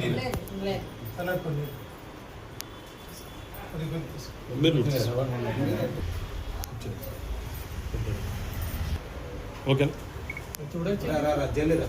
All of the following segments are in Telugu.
నీళ్ళు. కొన్ని తీసుకో. మీరు ఓకే. చూడండి శివారెడ్డి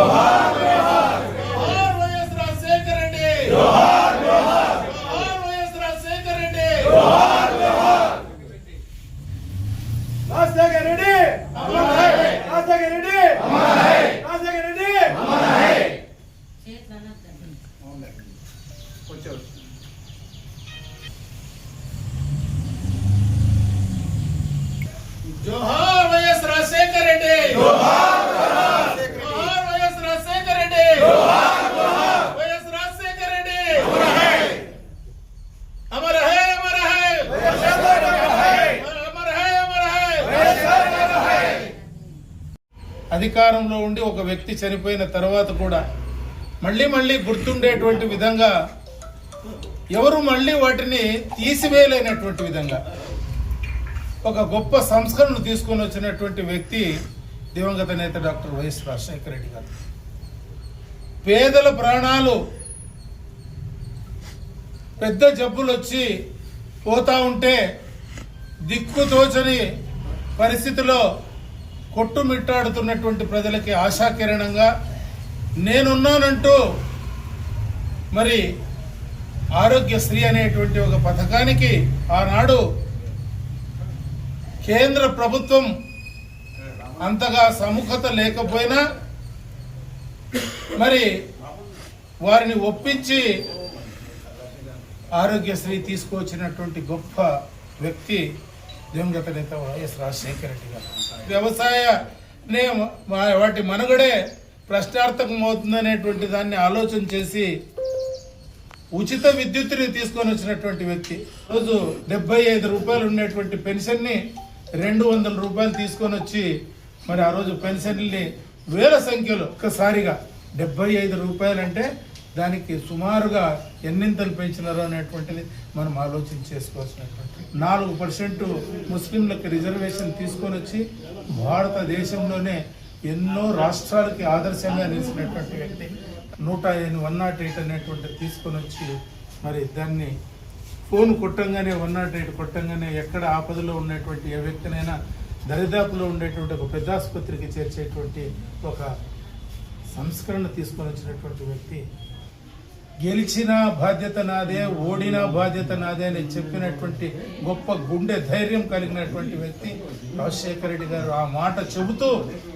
రెడ్డి జోహార్ జోహార్ వైఎస్ రాజశేఖర్ రెడ్డి జోహార్ జోహార్ జోహార్ వైఎస్ రాజశేఖర్ రెడ్డి జోహార్ జోహార్ రాజశేఖర్ రెడ్డి అమర్ హై రాజశేఖర్ రెడ్డి అమర్ హై రాజశేఖర్ రెడ్డి అమర్ హై చేతులు అనొద్దండి. కొంచెం జోహార్ వైఎస్ రాజశేఖర్ రెడ్డి జోహార్ జోహార్ వైఎస్ రాజశేఖర్ రెడ్డి జోహార్ జోహార్ వైఎస్ రాజశేఖర్ రెడ్డి అమర్ హై అమర్ హై అమర్ హై అమర్ హై అమర్ హై అధికారంలో ఉండి ఒక వ్యక్తి చనిపోయిన తర్వాత కూడా మళ్ళీ మళ్ళీ గుర్తుండేటువంటి విధంగా ఎవరు మళ్ళీ వాటిని తీసివేయలేనటువంటి విధంగా ఒక గొప్ప సంస్కరణను తీసుకొని వచ్చినటువంటి వ్యక్తి దివంగత నేత డాక్టర్ వైఎస్ రాజశేఖర రెడ్డి గారు. పేదల ప్రాణాలు పెద్ద జబ్బులు వచ్చి పోతా ఉంటే దిక్కుతోచని పరిస్థితిలో కొట్టుమిట్టాడుతున్నటువంటి ప్రజలకి ఆశాకిరణంగా నేనున్నానంటూ మరి ఆరోగ్యశ్రీ అనేటువంటి ఒక పథకానికి ఆనాడు కేంద్ర ప్రభుత్వం అంతగా సముఖత లేకపోయినా మరి వారిని ఒప్పించి ఆరోగ్యశ్రీ తీసుకువచ్చినటువంటి గొప్ప వ్యక్తి దివంగత నేత వైఎస్ రాజశేఖర రెడ్డి గారు వ్యవసాయ వాటి మనుగడే ప్రశ్నార్థకం అవుతుందనేటువంటి దాన్ని ఆలోచన చేసి ఉచిత విద్యుత్తుని తీసుకొని వచ్చినటువంటి వ్యక్తి. రోజు డెబ్బై ఐదు రూపాయలు ఉండేటువంటి పెన్షన్ని రెండు వందల రూపాయలు తీసుకొని వచ్చి మరి ఆ రోజు పెన్షన్ని వేల సంఖ్యలో ఒక్కసారిగా డెబ్బై ఐదు రూపాయలు అంటే దానికి సుమారుగా ఎన్నింతలు పెంచినారో అనేటువంటిది మనం ఆలోచన చేసుకోవాల్సినటువంటి నాలుగు పర్సెంట్ ముస్లింలకు రిజర్వేషన్ తీసుకొని వచ్చి భారతదేశంలోనే ఎన్నో రాష్ట్రాలకి ఆదర్శంగా నిలిచినటువంటి వ్యక్తి నూట ఎనిమిది వన్ నాట్ ఎయిట్ అనేటువంటి తీసుకొని వచ్చి మరి దాన్ని ఫోన్ కొట్టంగానే వన్ నాట్ ఎయిట్ కొట్టంగానే ఎక్కడ ఆపదలో ఉన్నటువంటి ఏ వ్యక్తినైనా దరిదాపులో ఉండేటువంటి ఒక పెద్ద ఆసుపత్రికి చేర్చేటువంటి ఒక సంస్కరణ తీసుకొని వచ్చినటువంటి వ్యక్తి గెలిచిన బాధ్యత నాదే ఓడిన బాధ్యత నాదే అని చెప్పినటువంటి గొప్ప గుండె ధైర్యం కలిగినటువంటి వ్యక్తి రాజశేఖర రెడ్డి గారు. ఆ మాట చెబుతూ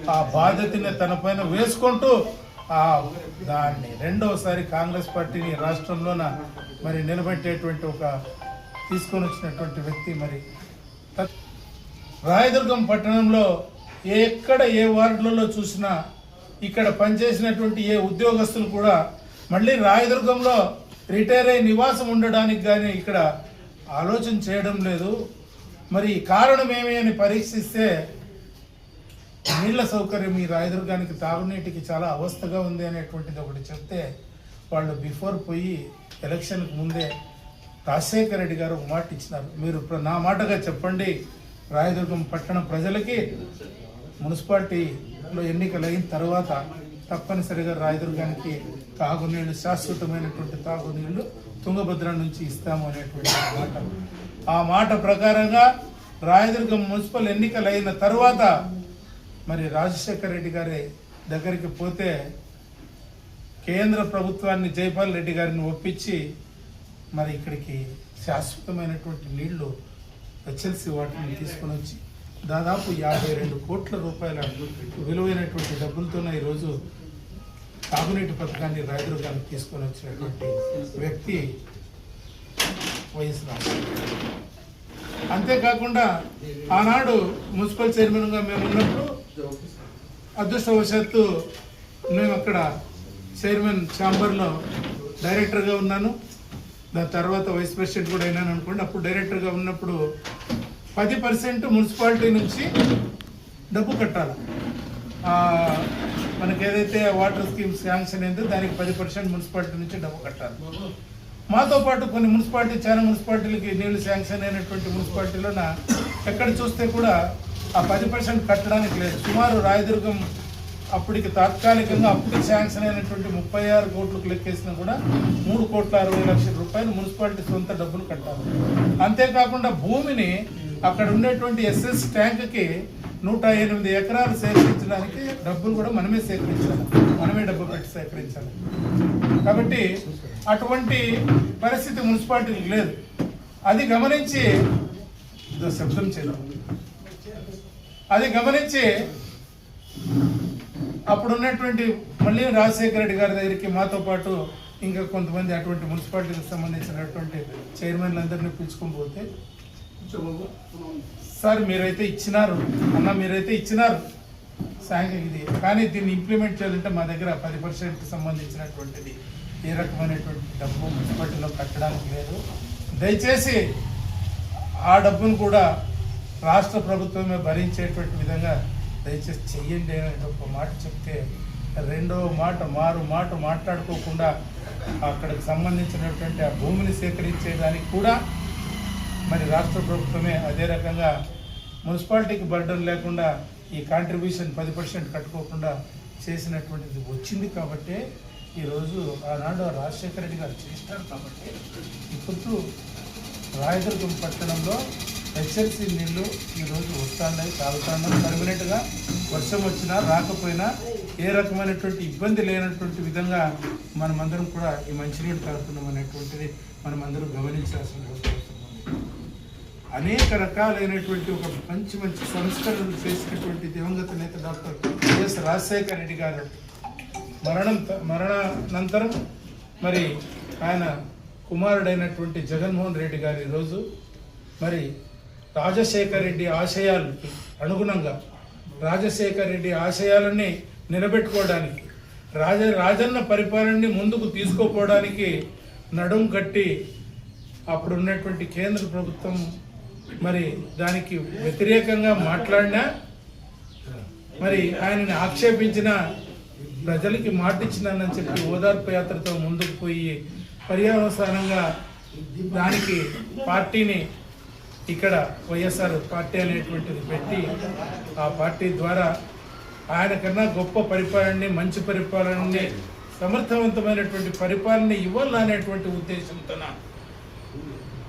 ఆ బాధ్యతని తన పైన వేసుకుంటూ ఆ దాన్ని రెండవసారి కాంగ్రెస్ పార్టీని రాష్ట్రంలోన మరి నిలబెట్టేటువంటి ఒక తీసుకొని వచ్చినటువంటి వ్యక్తి మరి. తత్- రాయదుర్గం పట్టణంలో ఎక్కడ ఏ వార్డులలో చూసినా ఇక్కడ పనిచేసినటువంటి ఏ ఉద్యోగస్తులు కూడా మళ్ళీ రాయదుర్గంలో రిటైర్ అయి నివాసం ఉండడానికి కానీ ఇక్కడ ఆలోచన చేయడం లేదు. మరి కారణం ఏమి అని పరీక్షిస్తే నీళ్ళ సౌకర్యం ఈ రాయదుర్గానికి తాగునీటికి చాలా అవస్థగా ఉంది అనేటువంటిది ఒకటి చెప్తే వాళ్ళు బిఫోర్ పోయి ఎలక్షన్కి ముందే రాజశేఖర రెడ్డి గారు ఒక మాట ఇచ్చినారు. మీరు నా మాటగా చెప్పండి. రాయదుర్గం పట్టణ ప్రజలకి మున్సిపాలిటీలో ఎన్నికలు అయిన తర్వాత తప్పనిసరిగా రాయదుర్గానికి తాగునీళ్ళు శాశ్వతమైనటువంటి తాగునీళ్ళు తుంగభద్ర నుంచి ఇస్తాము అనేటువంటి మాట. ఆ మాట ప్రకారంగా రాయదుర్గం మున్సిపల్ ఎన్నికలు అయిన తర్వాత మరి రాజశేఖర రెడ్డి గారి దగ్గరికి పోతే కేంద్ర ప్రభుత్వాన్ని జైపాల్ రెడ్డి గారిని ఒప్పించి మరి ఇక్కడికి శాశ్వతమైనటువంటి నీళ్ళు హెచ్ఎల్సి వాటిని తీసుకొని వచ్చి దాదాపు యాభై రెండు కోట్ల రూపాయల విలువైనటువంటి డబ్బులతోనే ఈరోజు తాగునీటి పథకాన్ని రాయదుర్గానికి తీసుకొని వచ్చినటువంటి వ్యక్తి వైఎస్ రాజశేఖర అంతేకాకుండా ఆనాడు మున్సిపల్ చైర్మన్గా మేము ఉన్నప్పుడు అదృష్టవశాత్తు మేము అక్కడ చైర్మన్ ఛాంబర్లో డైరెక్టర్గా ఉన్నాను. దాని తర్వాత వైస్ ప్రెసిడెంట్ కూడా అయినాను అనుకోండి. అప్పుడు డైరెక్టర్గా ఉన్నప్పుడు పది పర్సెంట్ మున్సిపాలిటీ నుంచి డబ్బు కట్టాలి. మనకి ఏదైతే వాటర్ స్కీమ్ శాంక్షన్ అయిందో దానికి పది పర్సెంట్ మున్సిపాలిటీ నుంచి డబ్బు కట్టాలి. మాతో పాటు కొన్ని మున్సిపాలిటీ చాలా మున్సిపాలిటీలకి నీళ్ళు శాంక్షన్ అయినటువంటి మున్సిపాలిటీలోన ఎక్కడ చూస్తే కూడా ఆ పది పర్సెంట్ కట్టడానికి లేదు. సుమారు రాయదుర్గం అప్పటికి తాత్కాలికంగా అప్పటికి శాంక్షన్ అయినటువంటి ముప్పై ఆరు కోట్లకు లెక్కేసినా కూడా మూడు కోట్ల అరవై లక్షల రూపాయలు మున్సిపాలిటీ సొంత డబ్బులు కట్టాలి. అంతేకాకుండా భూమిని అక్కడ ఉండేటువంటి ఎస్ఎస్ ట్యాంక్కి నూట ఎనిమిది ఎకరాలు సేకరించడానికి డబ్బులు కూడా మనమే సేకరించాలి. మనమే డబ్బు పెట్టి సేకరించాలి. కాబట్టి అటువంటి పరిస్థితి మున్సిపాలిటీకి లేదు. అది గమనించి శబ్దం చేయడం. అది గమనించి అప్పుడు ఉన్నటువంటి మళ్ళీ రాజశేఖర రెడ్డి గారి దగ్గరికి మాతో పాటు ఇంకా కొంతమంది అటువంటి మున్సిపాలిటీకి సంబంధించినటువంటి చైర్మన్లందరినీ పిలుచుకొని పోతే సార్ మీరైతే ఇచ్చినారు. అన్న మీరైతే ఇచ్చినారు. సాంఘిక ఇది. కానీ దీన్ని ఇంప్లిమెంట్ చేయాలంటే మా దగ్గర పది పర్సెంట్ సంబంధించినటువంటిది ఏ రకమైనటువంటి డబ్బు మున్సిపాలిటీలో కట్టడానికి లేదు. దయచేసి ఆ డబ్బును కూడా రాష్ట్ర ప్రభుత్వమే భరించేటువంటి విధంగా దయచేసి చెయ్యండి అనే ఒక మాట చెప్తే రెండో మాట మారు మాట మాట్లాడుకోకుండా అక్కడికి సంబంధించినటువంటి ఆ భూమిని సేకరించేదానికి కూడా మరి రాష్ట్ర ప్రభుత్వమే అదే రకంగా మున్సిపాలిటీకి బర్డన్ లేకుండా ఈ కాంట్రిబ్యూషన్ పది పర్సెంట్ కట్టుకోకుండా చేసినటువంటిది వచ్చింది కాబట్టి ఈరోజు ఆనాడు రాజశేఖర రెడ్డి గారు చేస్తారు కాబట్టి ఇప్పుడు రాయదుర్గం పట్టణంలో హెచ్ఎల్సి నీళ్ళు ఈరోజు వస్తున్నాయి తాగుతున్నాయి. పర్మనెంట్గా వర్షం వచ్చినా రాకపోయినా ఏ రకమైనటువంటి ఇబ్బంది లేనటువంటి విధంగా మనమందరం కూడా ఈ మంచినీళ్ళు తాగుతున్నాం అనేటువంటిది మనమందరం గమనించాల్సిన అవసరం. అనేక రకాలైనటువంటి ఒక మంచి మంచి సంస్కరణలు చేసినటువంటి దివంగత నేత డాక్టర్ వైఎస్ రాజశేఖర రెడ్డి గారు. మరణం త- మరణానంతరం మరి ఆయన కుమారుడైనటువంటి జగన్మోహన్ రెడ్డి గారు ఈరోజు మరి రాజశేఖర రెడ్డి ఆశయాలకి అనుగుణంగా రాజశేఖర రెడ్డి ఆశయాలని నిలబెట్టుకోవడానికి రాజ రాజన్న పరిపాలనని ముందుకు తీసుకోపోవడానికి నడుం కట్టి అప్పుడు ఉన్నటువంటి కేంద్ర ప్రభుత్వం మరి దానికి వ్యతిరేకంగా మాట్లాడినా మరి ఆయనని ఆక్షేపించిన ప్రజలకి మాటిచ్చినానని చెప్పి ఓదార్పు యాత్రతో ముందుకు పోయి పర్యావసానంగా దానికి పార్టీని ఇక్కడ వైఎస్ఆర్ పార్టీ అనేటువంటిది పెట్టి ఆ పార్టీ ద్వారా ఆయన కన్నా గొప్ప పరిపాలనని మంచి పరిపాలనని సమర్థవంతమైనటువంటి పరిపాలన ఇవ్వాలనేటువంటి ఉద్దేశంతో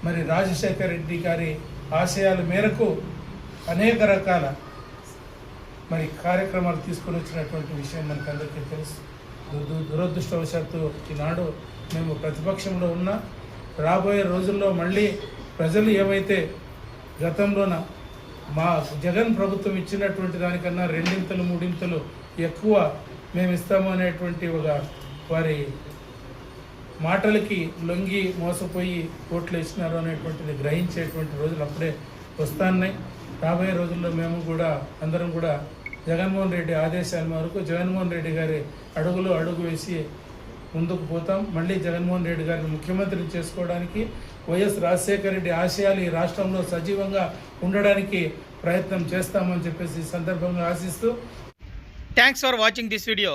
మరి రాజశేఖర రెడ్డి గారి ఆశయాల మేరకు అనేక రకాల మరి కార్యక్రమాలు తీసుకొని వచ్చినటువంటి విషయం మనకు అందరికీ తెలుసు. దు- దురదృష్టవశాత్తు ఈనాడు మేము ప్రతిపక్షంలో ఉన్నా రాబోయే రోజుల్లో మళ్ళీ ప్రజలు ఏమైతే గతంలోన మా జగన్ ప్రభుత్వం ఇచ్చినటువంటి దానికన్నా రెండింతలు మూడింతలు ఎక్కువ మేము ఇస్తాము అనేటువంటి ఒక వారి మాటలకి లొంగి మోసపోయి ఓట్లు ఇచ్చినారు అనేటువంటిది గ్రహించేటువంటి రోజులు అప్పుడే వస్తున్నాయి. రాబోయే రోజుల్లో మేము కూడా అందరం కూడా జగన్మోహన్ రెడ్డి ఆదేశాల మేరకు జగన్మోహన్ రెడ్డి గారి అడుగులో అడుగు వేసి ముందుకు పోతాం. మళ్ళీ జగన్మోహన్ రెడ్డి గారిని ముఖ్యమంత్రిని చేసుకోవడానికి వైఎస్ రాజశేఖర రెడ్డి ఆశయాలు ఈ రాష్ట్రంలో సజీవంగా ఉండడానికి ప్రయత్నం చేస్తామని చెప్పేసి ఈ సందర్భంగా ఆశిస్తూ thanks for watching this video